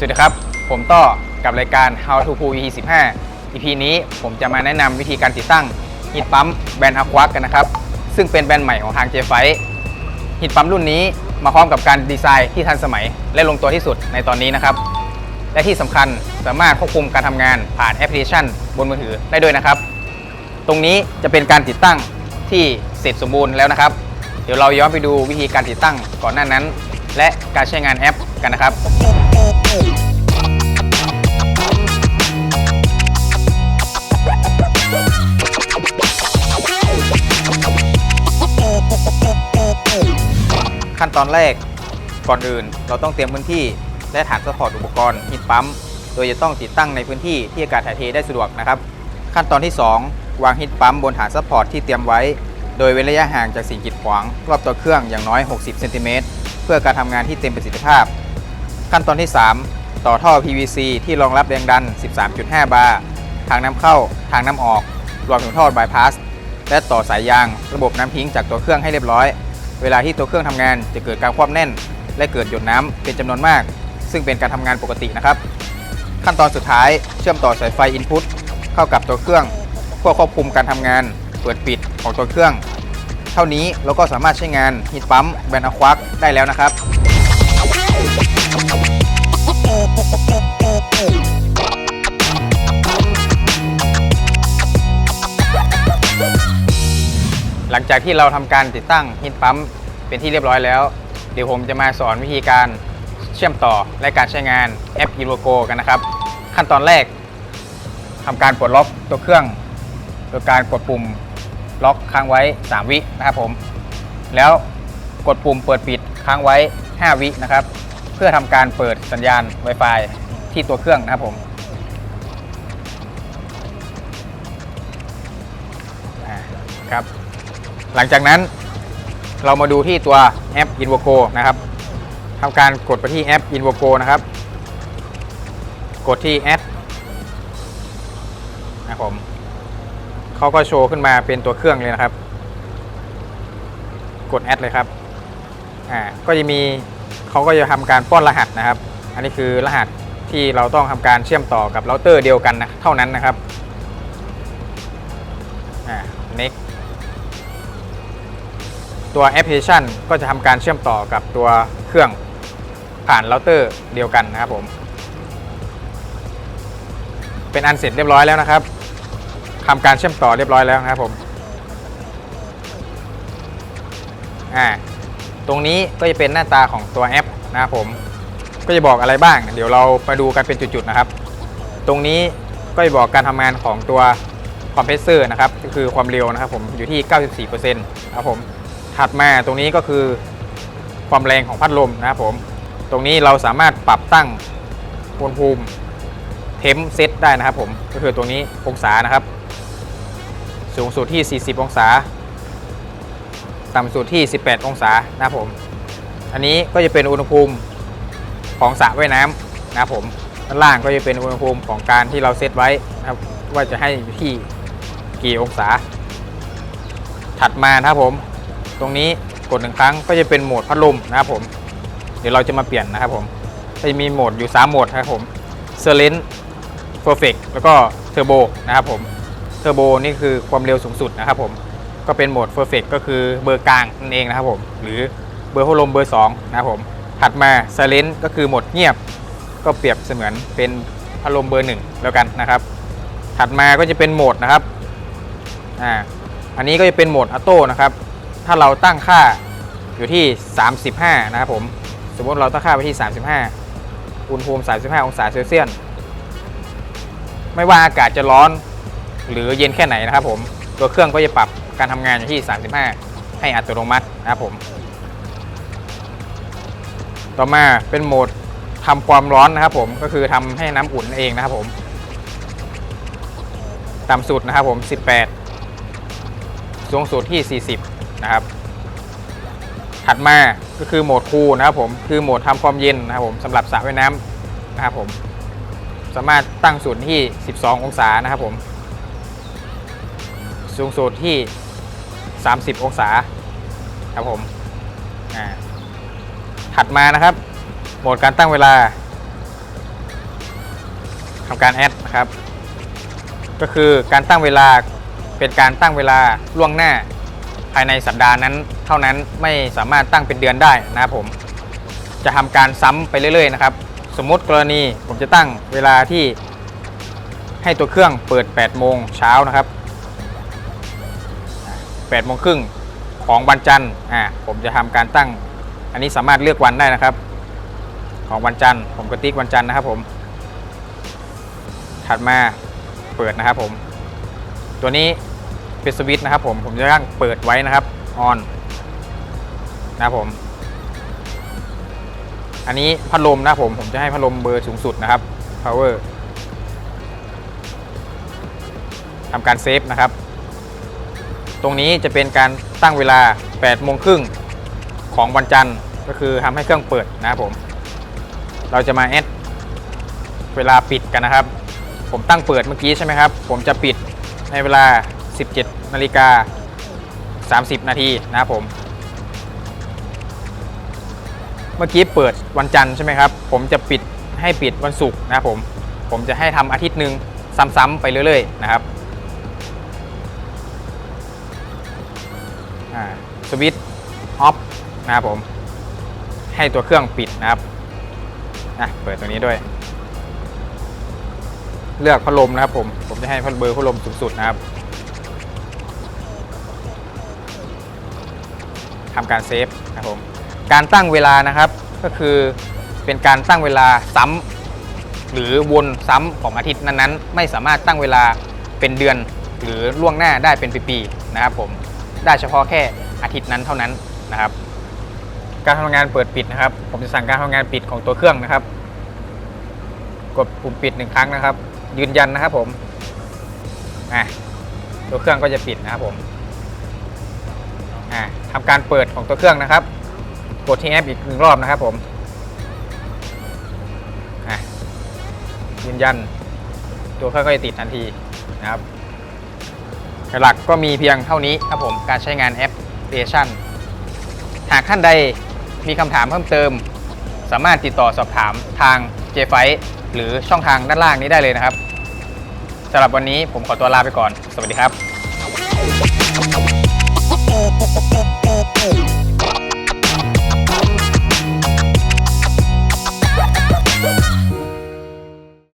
สวัสดีครับ ผมต้อกับรายการ How to Pool EP 15 EP นี้ผมจะมาแนะนำวิธีการติดตั้งฮีทปั๊มแบรนด์ Aqua กันนะครับ ซึ่งเป็นแบรนด์ใหม่ของทาง j f i ฮีทปั๊มรุ่นนี้มาพร้อมกับการดีไซน์ที่ทันสมัย และลงตัวที่สุดในตอนนี้นะครับ และที่สำคัญสามารถควบคุมการทำงานผ่านแอปพลิเคชัน บนมือถือได้ด้วยนะครับ ตรงนี้จะเป็นการติดตั้งที่เสร็จสมบูรณ์แล้วนะครับ เดี๋ยวเราย้อนไปดูวิธีการติดตั้งก่อนหน้านั้น และการใช้งานแอป กันนะครับขั้นตอนแรกก่อนอื่น เราต้องเตรียมพื้นที่และฐานซัพพอร์ตอุปกรณ์ฮีทปั๊ม โดยจะต้องติดตั้งในพื้นที่ที่อากาศถ่ายเทได้สะดวกนะครับ ขั้นตอนที่ 2 วางฮีทปั๊มบนฐานซัพพอร์ตที่เตรียมไว้ โดยเว้นระยะห่างจากสิ่งกีดขวาง รอบตัวเครื่องอย่างน้อย 60 เซนติเมตรเพื่อการทำงานที่เต็มประสิทธิภาพ ขั้นตอนที่ 3 ต่อท่อ PVC ที่รองรับแรงดัน 13.5 บาร์ทางน้ำเข้าทางน้ำออกรวมถึงท่อบายพาสและต่อสายยางระบบน้ำทิ้งจากตัวเครื่องให้เรียบร้อย เวลาที่ตัวเครื่องทำงานจะเกิดการควบแน่น และเกิดหยดน้ำเป็นจำนวนมาก ซึ่งเป็นการทำงานปกตินะครับ ขั้นตอนสุดท้ายเชื่อมต่อสายไฟอินพุตเข้ากับตัวเครื่องเพื่อควบคุมการทำงาน เปิดปิดของตัวเครื่อง เท่านี้เราก็สามารถใช้งานฮีทปั๊มแบนด์อควาได้แล้วนะครับ หลังจากที่เราทำการติดตั้งฮีทปั๊มเป็นที่เรียบร้อยแล้ว เดี๋ยวผมจะมาสอนวิธีการเชื่อมต่อและการใช้งานแอป i n v o g o กันนะครับ ขั้นตอนแรกทำการปลดล็อกตัวเครื่อง โดยการกดปุ่มล็อกค้างไว้ 3 วินะครับผม แล้วกดปุ่มเปิดปิดค้างไว้ 5 วินะครับ เพื่อทำการเปิดสัญญาณ Wi-Fi ที่ตัวเครื่องนะครับผมครับ หลังจากนั้นเรามาดูที่ตัวแอป i n v o g o นะครับทำการกดไปที่แอป i n v o g o นะครับ กดที่แอดนะครับผมเขาก็โชว์ขึ้นมาเป็นตัวเครื่องเลยนะครับ กดแอดเลยครับอ่าก็จะมี เขาก็จะทำการป้อนรหัสนะครับ อันนี้คือรหัสที่เราต้องทำการเชื่อมต่อกับเราเตอร์เดียวกันนะเท่านั้นนะครับอ่า next ตัวแอปพลิเคชันก็จะทำการเชื่อมต่อกับตัวเครื่องผ่านเราเตอร์เดียวกันนะครับผมเป็นอันเสร็จเรียบร้อยแล้วนะครับทำการเชื่อมต่อเรียบร้อยแล้วนะครับผม อ่า ตรงนี้ก็จะเป็นหน้าตาของตัวแอปนะครับผมก็จะบอกอะไรบ้าง เดี๋ยวเรามาดูกันเป็นจุดๆนะครับ ตรงนี้ก็จะบอกการทำงานของตัวคอมเพรสเซอร์นะครับก็คือความเร็วนะครับผมอยู่ที่ 94%นะครับผมถัดมาตรงนี้ก็คือความแรงของพัดลมนะครับผมตรงนี้เราสามารถปรับตั้งอุณหภูมิเทมเซตได้นะครับผมก็คือตรงนี้องศานะครับ สูงสุดที่ 40 องศา ต่ำสุดที่ 18 องศานะครับผม อันนี้ก็จะเป็นอุณหภูมิของสระว่ายน้ำนะครับผมด้านล่างก็จะเป็นอุณหภูมิของการที่เราเซตไว้นะครับว่าจะให้อยู่ที่กี่องศา ถัดมานะครับผม ตรงนี้กดหนึ่งครั้งก็จะเป็นโหมดพัดลมนะครับผม เดี๋ยวเราจะมาเปลี่ยนนะครับผมจะมีโหมดอยู่ 3 โหมดนะครับผมเซเลน Perfect แล้วก็เทอร์โบนะครับผมเทอร์โบนี่คือความเร็วสูงสุดนะครับผม ก็เป็นโหมด Perfect ก็คือเบอร์กลางนั่นเองนะครับผมหรือเบอร์พัดลมเบอร์ 2 นะครับผมถัดมา Silent ก็คือโหมดเงียบ ก็เปรียบเสมือนเป็นพัดลมเบอร์ 1 แล้วกันนะครับ ถัดมาก็จะเป็นโหมดนะครับอ่าอันนี้ก็จะเป็นโหมดออโต้นะครับถ้าเราตั้งค่าอยู่ที่ 35 นะครับผมสมมติเราตั้งค่าไปที่ 35 อุณหภูมิ 35 องศาเซลเซียสไม่ว่าอากาศจะร้อนหรือเย็นแค่ไหนนะครับผมตัวเครื่องก็จะปรับ การทำงานอยู่ที่ 35 ให้อัตโนมัตินะครับผม ต่อมาเป็นโหมดทำความร้อนนะครับผมก็คือทำให้น้ำอุ่นเองนะครับผมต่ำสุดนะครับผม 18 สูงสุดที่ 40 นะครับ ถัดมาก็คือโหมดคูลนะครับผมคือโหมดทำความเย็นนะครับผมสำหรับสระว่ายน้ำนะครับผมสามารถตั้งสูตรที่ 12 องศานะครับผม สูงสุดที่ 30 องศาครับผมถัดมานะครับ โหมดการตั้งเวลาทำการแอดนะครับ ก็คือการตั้งเวลาเป็นการตั้งเวลาล่วงหน้าภายในสัปดาห์นั้น เท่านั้นไม่สามารถตั้งเป็นเดือนได้นะครับผม จะทำการซ้ำไปเรื่อยๆนะครับ สมมุติกรณีผมจะตั้งเวลาที่ให้ตัวเครื่องเปิด 8 โมงเช้านะครับ 8โมงครึ่งของวันจันทร์อ่าผมจะทำการตั้ง อันนี้สามารถเลือกวันได้นะครับ ของวันจันทร์ ผมก็ติ๊กวันจันทร์นะครับผม ถัดมาเปิดนะครับผม ตัวนี้เป็นสวิตช์นะครับผมผมจะตั้งเปิดไว้นะครับออนนะครับผม อันนี้พัดลมนะผมผมจะให้พัดลมเบอร์สูงสุดนะครับ power ทำการเซฟนะครับ ตรงนี้จะเป็นการตั้งเวลา 8 โมงครึ่งของวันจันทร์ ก็คือทำให้เครื่องเปิดนะครับผม เราจะมาแอดเวลาปิดกันนะครับ ผมตั้งเปิดเมื่อกี้ใช่ไหมครับ ผมจะปิดในเวลา 17 นาฬิกา 30 นาทีนะครับผม เมื่อกี้เปิดวันจันทร์ใช่ไหมครับ ผมจะปิดให้ปิดวันศุกร์นะครับผม ผมจะให้ทำอาทิตย์หนึ่งซ้ำๆไปเรื่อยๆนะครับ สวิตช์ออฟนะครับผม ให้ตัวเครื่องปิดนะครับอะเปิดตัวนี้ด้วย เลือกพัดลมนะครับผม ผมจะให้พัดเบอร์พัดลมสูงสุดนะครับทำการเซฟนะครับผม การตั้งเวลานะครับก็คือเป็นการตั้งเวลาซ้ำหรือวนซ้ำของอาทิตย์นั้นๆ ไม่สามารถตั้งเวลาเป็นเดือนหรือล่วงหน้าได้เป็นปีๆนะครับผม ได้เฉพาะแค่อาทิตย์นั้นเท่านั้นนะครับ การทำงานเปิดปิดนะครับ ผมจะสั่งการทำงานปิดของตัวเครื่องนะครับ กดปุ่มปิดหนึ่งครั้งนะครับ ยืนยันนะครับผมอะตัวเครื่องก็จะปิดนะครับผมอะทำการเปิดของตัวเครื่องนะครับ กดที่แอปอีกหนึ่งรอบนะครับผมอะยืนยัน ตัวเครื่องก็จะติดทันทีนะครับ หลักก็มีเพียงเท่านี้ครับผมการใช้งานแอปพลิเคชัน หากท่านใดมีคำถามเพิ่มเติม สามารถติดต่อสอบถามทาง j f i หรือช่องทางด้านล่างนี้ได้เลยนะครับสำหรับวันนี้ผมขอตัวลาไปก่อน สวัสดีครับ Thank you.